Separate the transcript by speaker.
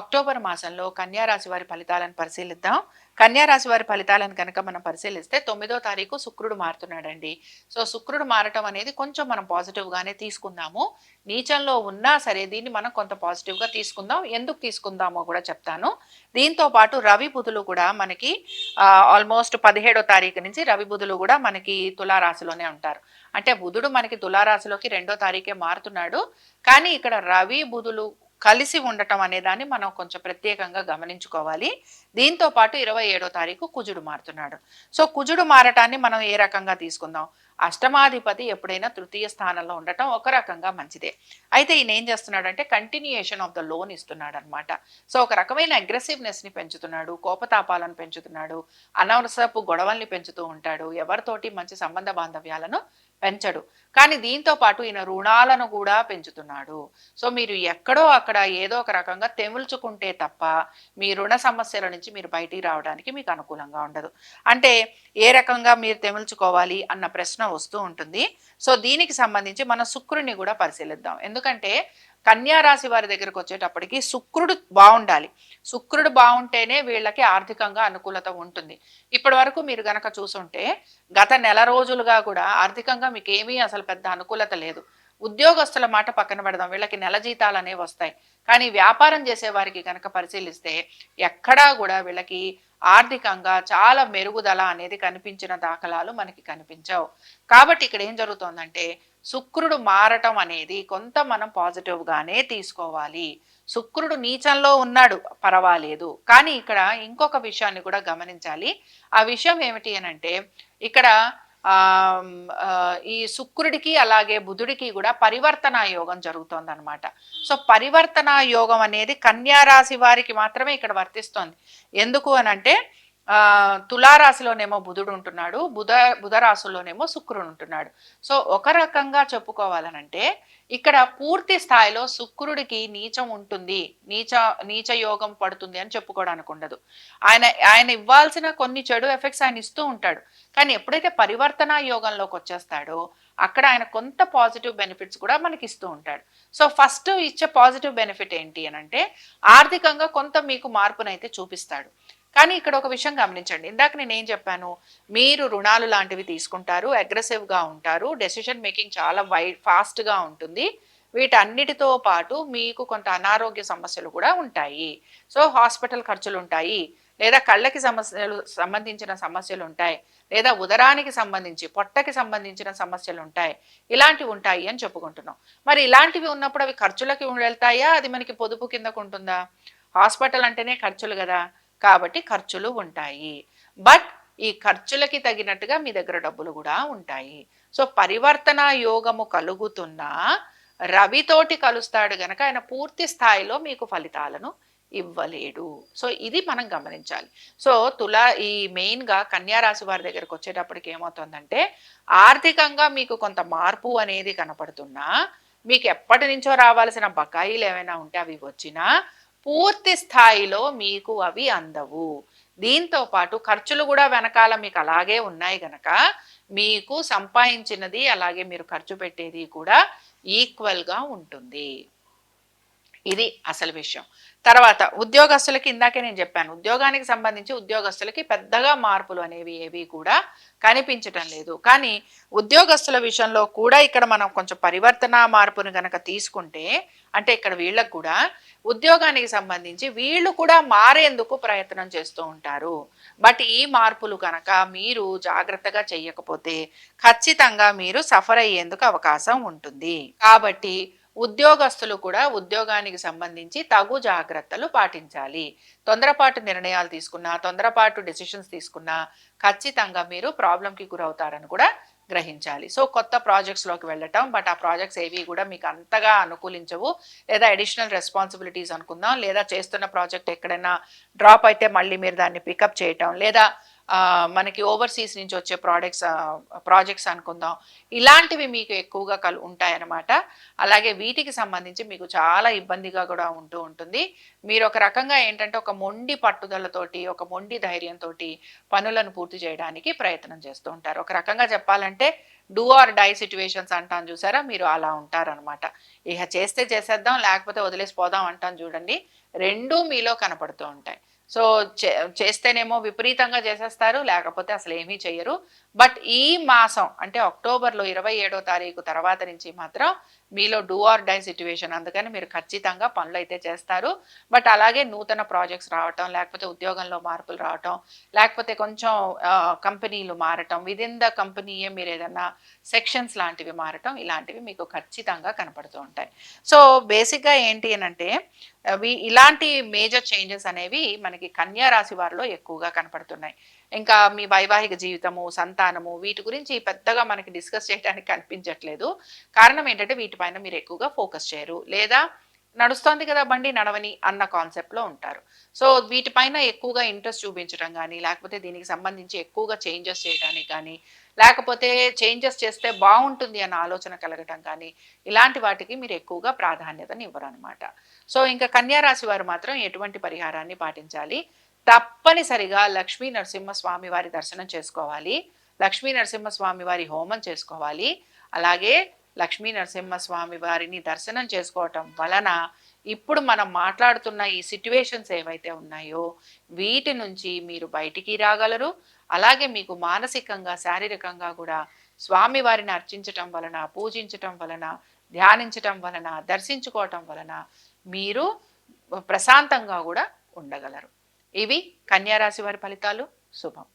Speaker 1: October మాసంలో కన్యారాశి వారి ఫలితాలను పరిశీలిద్దాం. కన్యారాశి వారి ఫలితాలను కనుక మనం పరిశీలిస్తే తొమ్మిదో తారీఖు శుక్రుడు మారుతున్నాడండి. సో శుక్రుడు మారటం అనేది కొంచెం మనం పాజిటివ్గానే తీసుకుందాము. నీచంలో ఉన్నా సరే దీన్ని మనం కొంత పాజిటివ్గా తీసుకుందాం. ఎందుకు తీసుకుందామో కూడా చెప్తాను. దీంతో పాటు రవి బుధులు కూడా మనకి ఆల్మోస్ట్ పదిహేడో తారీఖు నుంచి రవి బుధులు కూడా మనకి తులారాశిలోనే ఉంటారు. అంటే బుధుడు మనకి తులారాశిలోకి రెండో తారీఖే మారుతున్నాడు. కానీ ఇక్కడ రవి బుధులు కలిసి ఉండటం అనేదాన్ని మనం కొంచెం ప్రత్యేకంగా గమనించుకోవాలి. దీంతో పాటు ఇరవై ఏడో తారీఖు కుజుడు మారుతున్నాడు. సో కుజుడు మారటాన్ని మనం ఏ రకంగా తీసుకుందాం? అష్టమాధిపతి ఎప్పుడైనా తృతీయ స్థానంలో ఉండటం ఒక రకంగా మంచిదే. అయితే ఈయన ఏం చేస్తున్నాడంటే కంటిన్యూయేషన్ ఆఫ్ ద లోన్ ఇస్తున్నాడు అనమాట సో ఒక రకమైన అగ్రెసివ్నెస్ని పెంచుతున్నాడు కోపతాపాలను పెంచుతున్నాడు అనవసరపు గొడవల్ని పెంచుతూ ఉంటాడు ఎవరితోటి మంచి సంబంధ బాంధవ్యాలను పెంచడు. కానీ దీంతో పాటు ఈయన రుణాలను కూడా పెంచుతున్నాడు. సో మీరు ఎక్కడో అక్కడ ఏదో ఒక రకంగా తెముల్చుకుంటే తప్ప మీ రుణ సమస్యల నుంచి మీరు బయటికి రావడానికి మీకు అనుకూలంగా ఉండదు. అంటే ఏ రకంగా మీరు తెముల్చుకోవాలి అన్న ప్రశ్న వస్తూ ఉంటుంది. సో దీనికి సంబంధించి మన శుక్రుడిని కూడా పరిశీలిద్దాం. ఎందుకంటే కన్యా రాశి వారి దగ్గరకు వచ్చేటప్పటికి శుక్రుడు బాగుండాలి. శుక్రుడు బాగుంటేనే వీళ్ళకి ఆర్థికంగా అనుకూలత ఉంటుంది. ఇప్పటి వరకు మీరు గనక చూసుంటే గత నెల రోజులుగా కూడా ఆర్థికంగా మీకు ఏమీ అసలు పెద్ద అనుకూలత లేదు. ఉద్యోగస్తుల మాట పక్కన పెడదాం. వీళ్ళకి నెల జీతాలు అనేవి వస్తాయి. కానీ వ్యాపారం చేసేవారికి కనుక పరిశీలిస్తే ఎక్కడా కూడా వీళ్ళకి ఆర్థికంగా చాలా మెరుగుదల అనేది కనిపించిన దాఖలాలు మనకి కనిపించవు. కాబట్టి ఇక్కడ ఏం జరుగుతోందంటే శుక్రుడు మారటం అనేది కొంత మనం పాజిటివ్గానే తీసుకోవాలి. శుక్రుడు నీచంలో ఉన్నాడు పర్వాలేదు. కానీ ఇక్కడ ఇంకొక విషయాన్ని కూడా గమనించాలి. ఆ విషయం ఏమిటి అని అంటే ఇక్కడ ఈ శుక్రుడికి అలాగే బుధుడికి కూడా పరివర్తన యోగం జరుగుతోంది అనమాట సో పరివర్తన యోగం అనేది కన్యా రాశి వారికి మాత్రమే ఇక్కడ వర్తిస్తోంది. ఎందుకు అని అంటే తులారాశిలోనేమో బుధుడు ఉంటున్నాడు బుధ బుధరాశుల్లోనేమో శుక్రుడు ఉంటున్నాడు. సో ఒక రకంగా చెప్పుకోవాలనంటే ఇక్కడ పూర్తి స్థాయిలో శుక్రుడికి నీచం ఉంటుంది నీచ నీచ యోగం పడుతుంది అని చెప్పుకోవడానికి ఉండదు. ఆయన ఆయన ఇవ్వాల్సిన కొన్ని చెడు ఎఫెక్ట్స్ ఆయన ఇస్తూ ఉంటాడు. కానీ ఎప్పుడైతే పరివర్తన యోగంలోకి వచ్చేస్తాడో అక్కడ ఆయన కొంత పాజిటివ్ బెనిఫిట్స్ కూడా మనకి ఇస్తూ ఉంటాడు. సో ఫస్ట్ ఇచ్చే పాజిటివ్ బెనిఫిట్ ఏంటి అని అంటే ఆర్థికంగా కొంత మీకు మార్పునైతే చూపిస్తాడు. కానీ ఇక్కడ ఒక విషయం గమనించండి. ఇందాక నేను ఏం చెప్పాను? మీరు రుణాలు లాంటివి తీసుకుంటారు అగ్రెసివ్గా ఉంటారు డెసిషన్ మేకింగ్ చాలా వై ఫాస్ట్గా ఉంటుంది. వీటన్నిటితో పాటు మీకు కొంత అనారోగ్య సమస్యలు కూడా ఉంటాయి. సో హాస్పిటల్ ఖర్చులు ఉంటాయి లేదా కళ్ళకి సమస్యలు సంబంధించిన సమస్యలు ఉంటాయి లేదా ఉదరానికి సంబంధించి పొట్టకి సంబంధించిన సమస్యలు ఉంటాయి. ఇలాంటివి ఉంటాయి అని చెప్పుకుంటున్నాం. మరి ఇలాంటివి ఉన్నప్పుడు అవి ఖర్చులకి వెళ్తాయా? అది మనకి పొదుపు కిందకు ఉంటుందా హాస్పిటల్ అంటేనే ఖర్చులు కదా. కాబట్టి ఖర్చులు ఉంటాయి. బట్ ఈ ఖర్చులకి తగినట్టుగా మీ దగ్గర డబ్బులు కూడా ఉంటాయి. సో పరివర్తన యోగము కలుగుతున్నా రవితోటి కలుస్తాడు గనక ఆయన పూర్తి స్థాయిలో మీకు ఫలితాలను ఇవ్వలేడు. సో ఇది మనం గమనించాలి. సో తులా ఈ మెయిన్గా కన్యారాశి వారి దగ్గరకు వచ్చేటప్పటికి ఏమవుతుందంటే ఆర్థికంగా మీకు కొంత మార్పు అనేది కనపడుతున్నా మీకు ఎప్పటి నుంచో రావాల్సిన బకాయిలు ఏమైనా ఉంటే అవి వచ్చినా పూర్తి స్థాయిలో మీకు అవి అందవు. దీంతో పాటు ఖర్చులు కూడా వెనకాల మీకు అలాగే ఉన్నాయి గనక మీకు సంపాదించినది అలాగే మీరు ఖర్చు పెట్టేది కూడా ఈక్వల్గా ఉంటుంది. ఇది అసలు విషయం. తర్వాత ఉద్యోగస్తులకి ఇందాకే నేను చెప్పాను ఉద్యోగానికి సంబంధించి ఉద్యోగస్తులకి పెద్దగా మార్పులు అనేవి ఏవి కూడా కనిపించటం లేదు. కానీ ఉద్యోగస్తుల విషయంలో కూడా ఇక్కడ మనం కొంచెం పరివర్తన మార్పును కనుక తీసుకుంటే అంటే ఇక్కడ వీళ్ళకు కూడా ఉద్యోగానికి సంబంధించి వీళ్ళు కూడా మారేందుకు ప్రయత్నం చేస్తూ ఉంటారు. బట్ ఈ మార్పులు కనుక మీరు జాగ్రత్తగా చేయకపోతే ఖచ్చితంగా మీరు సఫర్ అయ్యేందుకు అవకాశం ఉంటుంది. కాబట్టి ఉద్యోగస్తులు కూడా ఉద్యోగానికి సంబంధించి తగు జాగ్రత్తలు పాటించాలి. తొందరపాటు నిర్ణయాలు తీసుకున్నా తొందరపాటు డెసిషన్స్ తీసుకున్నా ఖచ్చితంగా మీరు ప్రాబ్లంకి గురవుతారని కూడా గ్రహించాలి. సో కొత్త ప్రాజెక్ట్స్లోకి వెళ్ళటం బట్ ఆ ప్రాజెక్ట్స్ ఏవి కూడా మీకు అంతగా అనుకూలించవు. లేదా అడిషనల్ రెస్పాన్సిబిలిటీస్ అనుకుందాం లేదా చేస్తున్న ప్రాజెక్ట్ ఎక్కడైనా డ్రాప్ అయితే మళ్ళీ మీరు దాన్ని పికప్ చేయటం లేదా మనకి ఓవర్సీస్ నుంచి వచ్చే ప్రోడక్ట్స్ ప్రాజెక్ట్స్ అనుకుందాం. ఇలాంటివి మీకు ఎక్కువగా కలు ఉంటాయన్నమాట. అలాగే వీటికి సంబంధించి మీకు చాలా ఇబ్బందిగా కూడా ఉంటూ ఉంటుంది. మీరు ఒక రకంగా ఏంటంటే ఒక మొండి పట్టుదలతోటి ఒక మొండి ధైర్యంతో పనులను పూర్తి చేయడానికి ప్రయత్నం చేస్తూ ఉంటారు. ఒక రకంగా చెప్పాలంటే డూ ఆర్ డై సిచ్యువేషన్స్ అంటాం చూసారా? మీరు అలా ఉంటారనమాట ఇక చేస్తే చేసేద్దాం లేకపోతే వదిలేసిపోదాం అంటాం చూడండి. రెండూ మీలో కనపడుతూ ఉంటాయి. సో చే చేస్తేనేమో విపరీతంగా చేసేస్తారు లేకపోతే అసలు ఏమీ చేయరు బట్ ఈ మాసం అంటే అక్టోబర్లో ఇరవై ఏడో తారీఖు తర్వాత నుంచి మాత్రం మీలో డూ ఆర్ డై సిచ్యువేషన్ అందుకని మీరు ఖచ్చితంగా పనులు అయితే చేస్తారు. బట్ అలాగే నూతన ప్రాజెక్ట్స్ రావటం లేకపోతే ఉద్యోగంలో మార్పులు రావటం లేకపోతే కొంచెం కంపెనీలు మారటం విదిన్ ద కంపెనీయే మీరు ఏదన్నా సెక్షన్స్ లాంటివి మారటం ఇలాంటివి మీకు ఖచ్చితంగా కనపడుతూ ఉంటాయి. సో బేసిక్గా ఏంటి అని అంటే ఇలాంటి మేజర్ చేంజెస్ అనేవి మనకి కన్యా రాశి వారిలో ఎక్కువగా కనపడుతున్నాయి. ఇంకా మీ వైవాహిక జీవితము సంతానము వీటి గురించి పెద్దగా మనకి డిస్కస్ చేయడానికి కనిపించట్లేదు కారణం ఏంటంటే వీటిపైన మీరు ఎక్కువగా ఫోకస్ చేయరు. లేదా నడుస్తోంది కదా బండి నడవని అన్న కాన్సెప్ట్లో ఉంటారు. సో వీటిపైన ఎక్కువగా ఇంట్రెస్ట్ చూపించడం కానీ లేకపోతే దీనికి సంబంధించి ఎక్కువగా చేంజెస్ చేయడానికి కానీ లేకపోతే చేంజెస్ చేస్తే బాగుంటుంది అన్న ఆలోచన కలగటం కానీ ఇలాంటి వాటికి మీరు ఎక్కువగా ప్రాధాన్యతని ఇవ్వరు అనమాట సో ఇంకా కన్యారాశి వారు మాత్రం ఎటువంటి పరిహారాన్ని పాటించాలి? తప్పనిసరిగా లక్ష్మీ నరసింహస్వామి వారి దర్శనం చేసుకోవాలి. లక్ష్మీ నరసింహస్వామి వారి హోమం చేసుకోవాలి. అలాగే లక్ష్మీ నరసింహస్వామి వారిని దర్శనం చేసుకోవటం వలన ఇప్పుడు మనం మాట్లాడుతున్న ఈ సిట్యువేషన్స్ ఏవైతే ఉన్నాయో వీటి నుంచి మీరు బయటికి రాగలరు. అలాగే మీకు మానసికంగా శారీరకంగా కూడా స్వామి వారిని అర్చించటం వలన పూజించటం వలన ధ్యానించటం వలన దర్శించుకోవటం వలన మీరు ప్రశాంతంగా కూడా ఉండగలరు. ఇవి కన్యారాశి వారి ఫలితాలు. శుభం.